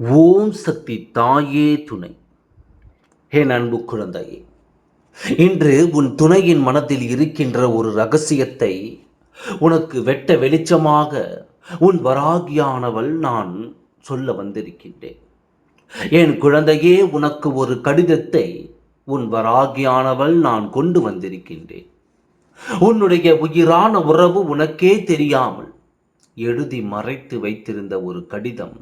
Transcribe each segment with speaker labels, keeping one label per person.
Speaker 1: ஓம் சக்தி தாயே துணை. என் அன்பு குழந்தையே இன்று உன் துணையின் மனதில் இருக்கின்ற ஒரு ரகசியத்தை உனக்கு வெட்ட வெளிச்சமாக உன் வராகியானவள் நான் சொல்ல வந்திருக்கின்றேன். என் குழந்தையே உனக்கு ஒரு கடிதத்தை உன் வராகியானவள் நான் கொண்டு வந்திருக்கின்றேன். உன்னுடைய உயிரான உறவு உனக்கே தெரியாமல் எழுதி மறைத்து வைத்திருந்த ஒரு கடிதம்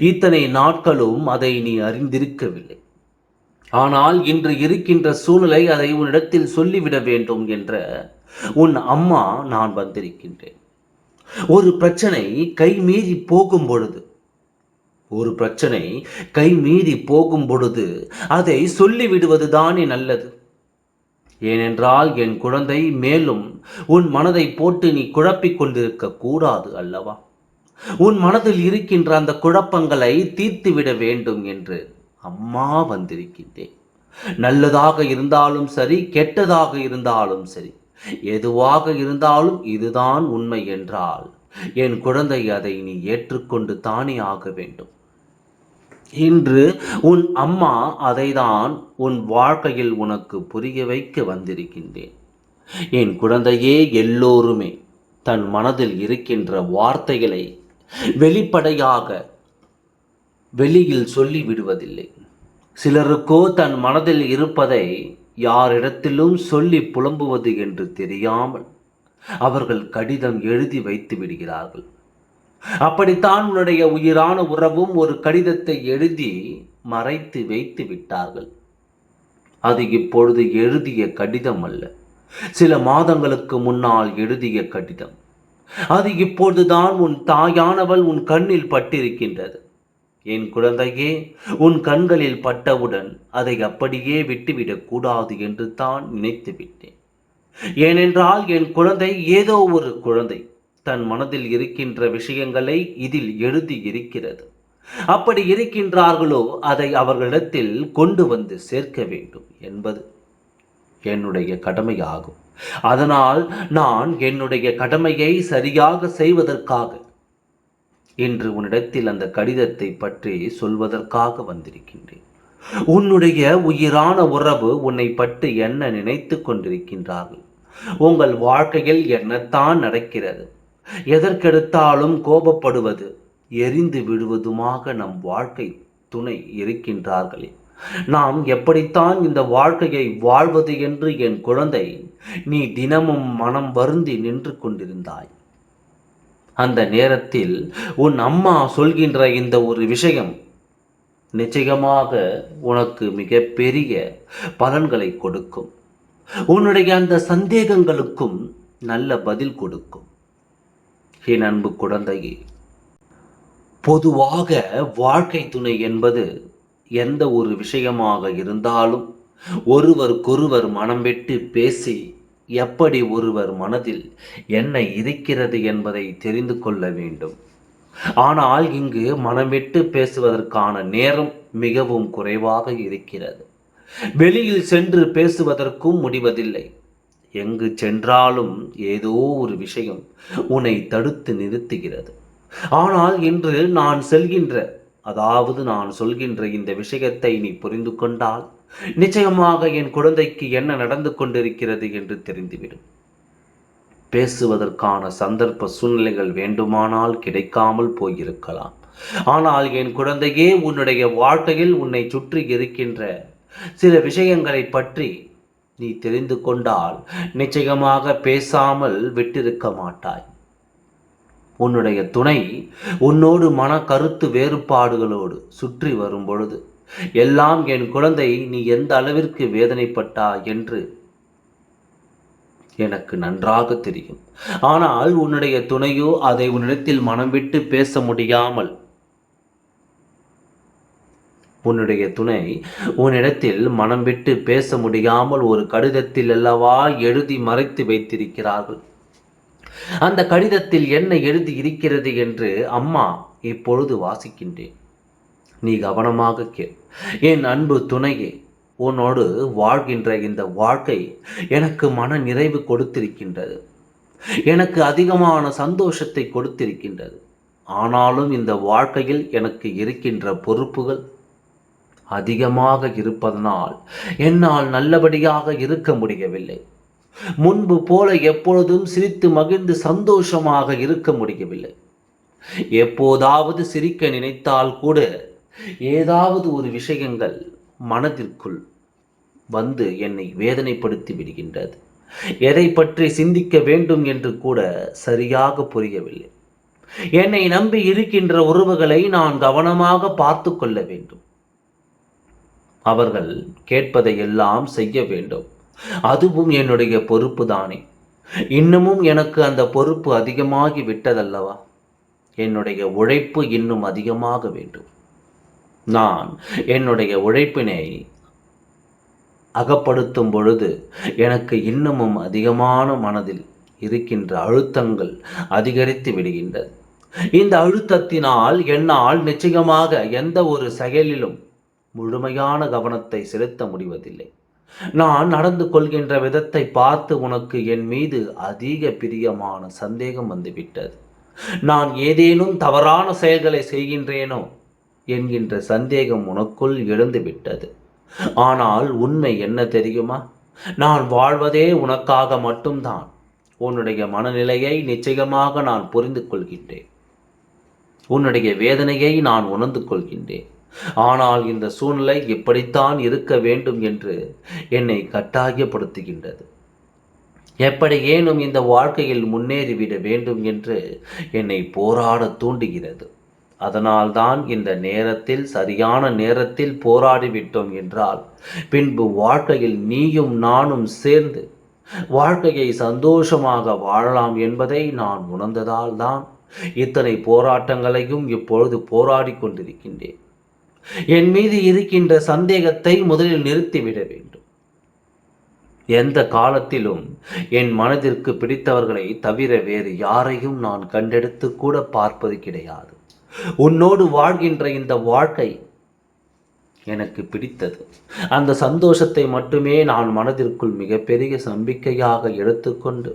Speaker 1: இத்தனை நாட்களும் அதை நீ அறிந்திருக்கவில்லை. ஆனால் இன்று இருக்கின்ற சூழ்நிலை அதை உன்னிடத்தில் சொல்லிவிட வேண்டும் என்ற உன் அம்மா நான் வந்திருக்கின்றேன். ஒரு பிரச்சனை கை மீறி போகும் பொழுது ஒரு பிரச்சனை கை மீறி போகும் பொழுது அதை சொல்லிவிடுவது தானே நல்லது. ஏனென்றால் என் குழந்தை மேலும் உன் மனதை போட்டு நீ குழப்பிக் கொண்டிருக்க கூடாது அல்லவா? உன் மனதில் இருக்கின்ற அந்த குழப்பங்களை தீர்த்துவிட வேண்டும் என்று அம்மா வந்திருக்கின்றேன். நல்லதாக இருந்தாலும் சரி கெட்டதாக இருந்தாலும் சரி. எதுவாக இருந்தாலும் இதுதான் உண்மை என்றால் என் குழந்தை அதை நீ ஏற்றுக்கொண்டு தானே ஆக வேண்டும். இன்று உன் அம்மா அதைதான் உன் வாழ்க்கையில் உனக்கு புரிய வைக்க வந்திருக்கின்றேன். என் குழந்தையே எல்லோருமே தன் மனதில் இருக்கின்ற வார்த்தைகளை வெளிப்படையாக வெளியில் சொல்லி விடுவதில்லை. சிலருக்கோ தன் மனதில் இருப்பதை யாரிடத்திலும் சொல்லி புலம்புவது என்று தெரியாமல் அவர்கள் கடிதம் எழுதி வைத்து விடுகிறார்கள். அப்படித்தான் உன்னுடைய உயிரான உறவும் ஒரு கடிதத்தை எழுதி மறைத்து வைத்து விட்டார்கள். அது இப்பொழுது எழுதிய கடிதம் அல்ல. சில மாதங்களுக்கு முன்னால் எழுதிய கடிதம். அது இப்பொழுதுதான் உன் தாயானவள் உன் கண்ணில் பட்டிருக்கின்றது. என் குழந்தையே உன் கண்களில் பட்டவுடன் அதை அப்படியே விட்டுவிடக் கூடாது என்று தான் நினைத்து விட்டேன். ஏனென்றால் என் குழந்தை ஏதோ ஒரு குழந்தை. தன் மனதில் இருக்கின்ற விஷயங்களை இதில் எழுதி இருக்கிறது. அப்படி இருக்கின்றார்களோ அதை அவர்களிடத்தில் கொண்டு வந்து சேர்க்க வேண்டும் என்பது என்னுடைய கடமையாகும். அதனால் நான் என்னுடைய கடமையை சரியாக செய்வதற்காக இன்று உன்னிடத்தில் அந்த கடிதத்தை பற்றி சொல்வதற்காக வந்திருக்கின்றேன். உன்னுடைய உயிரான உறவு உன்னை பற்றி என்ன நினைத்து கொண்டிருக்கின்றார்கள்? உங்கள் வாழ்க்கையில் என்னத்தான் நடக்கிறது? எதற்கெடுத்தாலும் கோபப்படுவது எரிந்து விடுவதுமாக நம் வாழ்க்கை துணை இருக்கின்றார்களே. நாம் எப்படித்தான் இந்த வாழ்க்கையை வாழ்வது என்று என் குழந்தை நீ தினமும் மனம் வருந்தி நின்று கொண்டிருந்தாய். அந்த நேரத்தில் உன் அம்மா சொல்கின்ற இந்த ஒரு விஷயம் நிச்சயமாக உனக்கு மிகப்பெரிய பலன்களை கொடுக்கும். உன்னுடைய அந்த சந்தேகங்களுக்கும் நல்ல பதில் கொடுக்கும். என் அன்பு குழந்தையே பொதுவாக வாழ்க்கை துணை என்பது எந்த ஒரு விஷயமாக இருந்தாலும் ஒருவருக்கொருவர் மனம் விட்டு பேசி எப்படி ஒருவர் மனதில் என்ன இருக்கிறது என்பதை தெரிந்து கொள்ள வேண்டும். ஆனால் இங்கு மனமிட்டு பேசுவதற்கான நேரம் மிகவும் குறைவாக இருக்கிறது. வெளியில் சென்று பேசுவதற்கும் முடிவதில்லை. எங்கு சென்றாலும் ஏதோ ஒரு விஷயம் உன்னை தடுத்து நிறுத்துகிறது. ஆனால் இன்று நான் செல்கின்ற அதாவது நான் சொல்கின்ற இந்த விஷயத்தை நீ புரிந்து கொண்டால் நிச்சயமாக என் குழந்தைக்கு என்ன நடந்து கொண்டிருக்கிறது என்று தெரிந்துவிடும். பேசுவதற்கான சந்தர்ப்ப சூழ்நிலைகள் வேண்டுமானால் கிடைக்காமல் போயிருக்கலாம். ஆனால் என் குழந்தையே உன்னுடைய வாழ்க்கையில் உன்னை சுற்றி இருக்கின்ற சில விஷயங்களை பற்றி நீ தெரிந்து கொண்டால் நிச்சயமாக பேசாமல் விட்டிருக்க மாட்டாய். உன்னுடைய துணை உன்னோடு மன கருத்து வேறுபாடுகளோடு சுற்றி வரும் பொழுது எல்லாம் என் குழந்தை நீ எந்த அளவிற்கு வேதனைப்பட்டா என்று எனக்கு நன்றாக தெரியும். ஆனால் உன்னுடைய துணையோ அதை உன்னிடத்தில் மனம் விட்டு பேச முடியாமல் உன்னுடைய துணை உன்னிடத்தில் மனம் விட்டு பேச முடியாமல் ஒரு கடிதத்தில் அல்லவா எழுதி மறைத்து வைத்திருக்கிறார்கள். அந்த கடிதத்தில் என்ன எழுதி இருக்கிறது என்று அம்மா இப்பொழுது வாசிக்கின்றேன். நீ கவனமாக கேள். என் அன்பு துணையே உன்னோடு வாழ்கின்ற இந்த வாழ்க்கை எனக்கு மன நிறைவு கொடுத்திருக்கின்றது. எனக்கு அதிகமான சந்தோஷத்தை கொடுத்திருக்கின்றது. ஆனாலும் இந்த வாழ்க்கையில் எனக்கு இருக்கின்ற பொறுப்புகள் அதிகமாக இருப்பதனால் என்னால் நல்லபடியாக இருக்க முடியவில்லை. முன்பு போல எப்பொழுதும் சிரித்து மகிழ்ந்து சந்தோஷமாக இருக்க முடியவில்லை. எப்போதாவது சிரிக்க நினைத்தால் கூட ஏதாவது ஒரு விஷயங்கள் மனதிற்குள் வந்து என்னை வேதனைப்படுத்தி விடுகின்றது. எதை பற்றி சிந்திக்க வேண்டும் என்று கூட சரியாக புரியவில்லை. என்னை நம்பி இருக்கின்ற உறவுகளை நான் கவனமாக பார்த்து கொள்ள வேண்டும். அவர்கள் கேட்பதை எல்லாம் செய்ய வேண்டும். அதுவும் என்னுடைய பொறுப்பு தானே. இன்னமும் எனக்கு அந்த பொறுப்பு அதிகமாகி விட்டதல்லவா? என்னுடைய உழைப்பு இன்னும் அதிகமாக வேண்டும். நான் என்னுடைய உழைப்பினை அகப்படுத்தும் பொழுது எனக்கு இன்னமும் அதிகமான மனதில் இருக்கின்ற அழுத்தங்கள் அதிகரித்து விடுகின்றது. இந்த அழுத்தத்தினால் என்னால் நிச்சயமாக எந்த ஒரு செயலிலும் முழுமையான கவனத்தை செலுத்த முடிவதில்லை. நான் நடந்து கொள்கின்ற விதத்தை பார்த்து உனக்கு என் மீது அதிக பிரியமான சந்தேகம் வந்துவிட்டது. நான் ஏதேனும் தவறான செயல்களை செய்கின்றேனோ என்கின்ற சந்தேகம் உனக்குள் எழுந்துவிட்டது. ஆனால் உண்மை என்ன தெரியுமா? நான் வாழ்வதே உனக்காக மட்டும்தான். உன்னுடைய மனநிலையை நிச்சயமாக நான் புரிந்து கொள்கின்றேன் உன்னுடைய வேதனையை நான் உணர்ந்து கொள்கின்றேன் ஆனால் இந்த சூழ்நிலை இப்படித்தான் இருக்க வேண்டும் என்று என்னை கட்டாயப்படுத்துகின்றது. எப்படி ஏனும் இந்த வாழ்க்கையில் முன்னேறிவிட வேண்டும் என்று என்னை போராட தூண்டுகிறது. அதனால்தான் இந்த நேரத்தில் சரியான நேரத்தில் போராடிவிட்டோம் என்றால் பின்பு வாழ்க்கையில் நீயும் நானும் சேர்ந்து வாழ்க்கையை சந்தோஷமாக வாழலாம் என்பதை நான் உணர்ந்ததால் தான் இத்தனை போராட்டங்களையும் இப்பொழுது போராடி கொண்டிருக்கின்றேன். என் மீது இருக்கின்ற சந்தேகத்தை முதலில் நிறுத்திவிட வேண்டும். எந்த காலத்திலும் என் மனதிற்கு பிடித்தவர்களை தவிர வேறு யாரையும் நான் கண்டெடுத்து கூட பார்ப்பது கிடையாது. உன்னோடு வாழ்கின்ற இந்த வாழ்க்கை எனக்கு பிடித்தது. அந்த சந்தோஷத்தை மட்டுமே நான் மனதிற்குள் மிகப்பெரிய நம்பிக்கையாக எடுத்துக்கொண்டு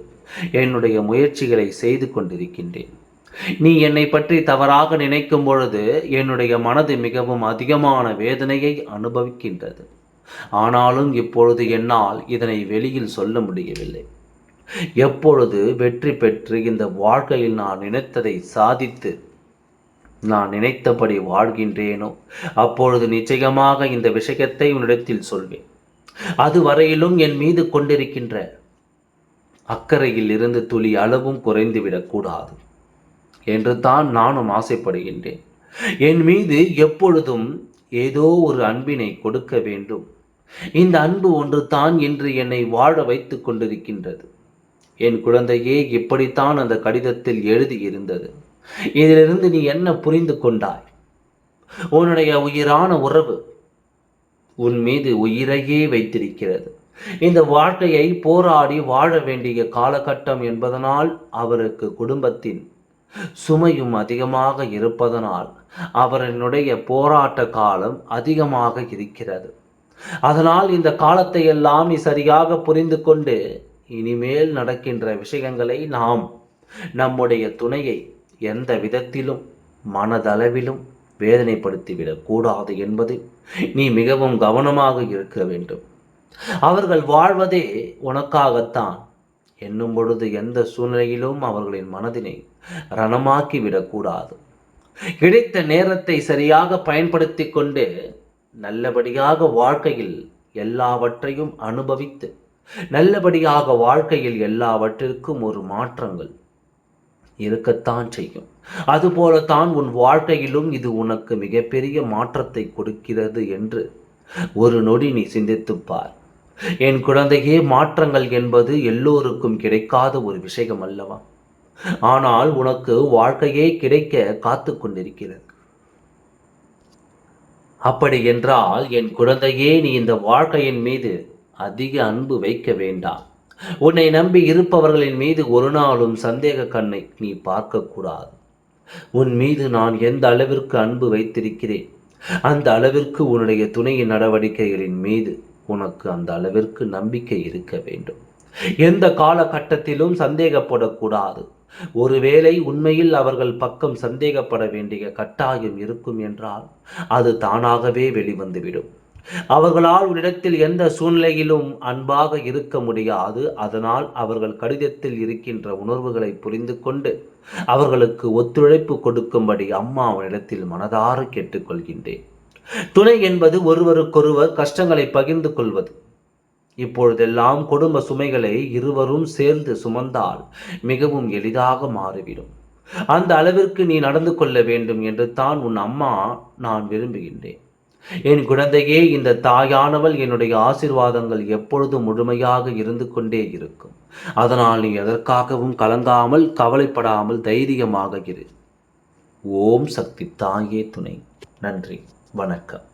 Speaker 1: என்னுடைய முயற்சிகளை செய்து கொண்டிருக்கின்றேன். நீ என்னை பற்றி தவறாக நினைக்கும் பொழுது என்னுடைய மனது மிகவும் அதிகமான வேதனையை அனுபவிக்கின்றது. ஆனாலும் இப்பொழுது என்னால் இதனை வெளியில் சொல்ல முடியவில்லை. எப்பொழுது வெற்றி பெற்று இந்த வாழ்க்கையில் நான் நினைத்ததை சாதித்து நான் நினைத்தபடி வாழ்கின்றேனோ அப்பொழுது நிச்சயமாக இந்த விஷயத்தை உன்னிடத்தில் சொல்வேன். அதுவரையிலும் என் மீது கொண்டிருக்கின்ற அக்கறையில் இருந்து துளி அளவும் குறைந்துவிடக்கூடாது. என்று தான் நானும் ஆசைப்படுகின்றேன். என் மீது எப்பொழுதும் ஏதோ ஒரு அன்பினை கொடுக்க வேண்டும். இந்த அன்பு ஒன்று தான் என்று என்னை வாழ வைத்து கொண்டிருக்கின்றது. என் குழந்தையே இப்படித்தான் அந்த கடிதத்தில் எழுதியிருந்தது. இதிலிருந்து நீ என்ன புரிந்து கொண்டாய்? உன்னுடைய உயிரான உறவு உன் மீது உயிரையே வைத்திருக்கிறது. இந்த வாழ்க்கையை போராடி வாழ வேண்டிய காலகட்டம் என்பதனால் அவருக்கு குடும்பத்தின் சுமையும் அதிகமாக இருப்பதனால் அவரனுடைய போராட்ட காலம் அதிகமாக இருக்கிறது. அதனால் இந்த காலத்தை எல்லாம் நீ சரியாக புரிந்து கொண்டு இனிமேல் நடக்கின்ற விஷயங்களை நாம் நம்முடைய துணையை எந்த விதத்திலும் மனதளவிலும் வேதனைப்படுத்திவிடக் கூடாது நீ மிகவும் கவனமாக இருக்க வேண்டும். அவர்கள் வாழ்வதே உனக்காகத்தான். என்னும் பொழுது எந்த சூழ்நிலையிலும் அவர்களின் மனதினை ரணமாக்கி விடக்கூடாது கிடைத்த நேரத்தை சரியாக பயன்படுத்தி கொண்டு நல்லபடியாக வாழ்க்கையில் எல்லாவற்றையும் அனுபவித்து நல்லபடியாக வாழ்க்கையில் எல்லாவற்றிற்கும் ஒரு மாற்றங்கள் இருக்கத்தான் செய்யும். அதுபோலத்தான் உன் வாழ்க்கையிலும் இது உனக்கு மிகப்பெரிய மாற்றத்தை கொடுக்கிறது என்று ஒரு நொடி நீ சிந்தித்துப்பார் என் குழந்தையே மாற்றங்கள் என்பது எல்லோருக்கும் கிடைக்காத ஒரு விஷயம் அல்லவா? ஆனால் உனக்கு வாழ்க்கையே கிடைக்க காத்து கொண்டிருக்கிறது. அப்படி என்றால் என் குழந்தையே நீ இந்த வாழ்க்கையின் மீது அதிக அன்பு வைக்க வேண்டாம். உன்னை நம்பி இருப்பவர்களின் மீது ஒரு நாளும் சந்தேக கண்ணை நீ பார்க்கக்கூடாது உன் மீது நான் எந்த அளவிற்கு அன்பு வைத்திருக்கிறேன்? அந்த அளவிற்கு உன்னுடைய துணையின் நடவடிக்கைகளின் மீது உனக்கு அந்த அளவிற்கு நம்பிக்கை இருக்க வேண்டும். எந்த காலகட்டத்திலும் சந்தேகப்படக்கூடாது. ஒருவேளை உண்மையில் அவர்கள் பக்கம் சந்தேகப்பட வேண்டிய கட்டாயம் இருக்கும் என்றால் அது தானாகவே வெளிவந்துவிடும். அவர்களால் உன்னிடத்தில் எந்த சூழ்நிலையிலும் அன்பாக இருக்க முடியாது. அதனால் அவர்கள் கடிதத்தில் இருக்கின்ற உணர்வுகளை புரிந்து கொண்டு அவர்களுக்கு ஒத்துழைப்பு கொடுக்கும்படி அம்மா அவனிடத்தில் மனதார கேட்டுக்கொள்கின்றேன். துணை என்பது ஒருவருக்கொருவர் கஷ்டங்களை பகிர்ந்து கொள்வது. இப்பொழுதெல்லாம் குடும்ப சுமைகளை இருவரும் சேர்ந்து சுமந்தால் மிகவும் எளிதாக மாறிவிடும். அந்த அளவிற்கு நீ நடந்து கொள்ள வேண்டும் என்று தான் உன் அம்மா நான் விரும்புகின்றேன். என் குழந்தையே இந்த தாயானவள் என்னுடைய ஆசிர்வாதங்கள் எப்பொழுதும் முழுமையாக இருந்து கொண்டே இருக்கும். அதனால் நீ எதற்காகவும் கலங்காமல் கவலைப்படாமல் தைரியமாக இரு. ஓம் சக்தி தாயே துணை. நன்றி. வணக்கம்.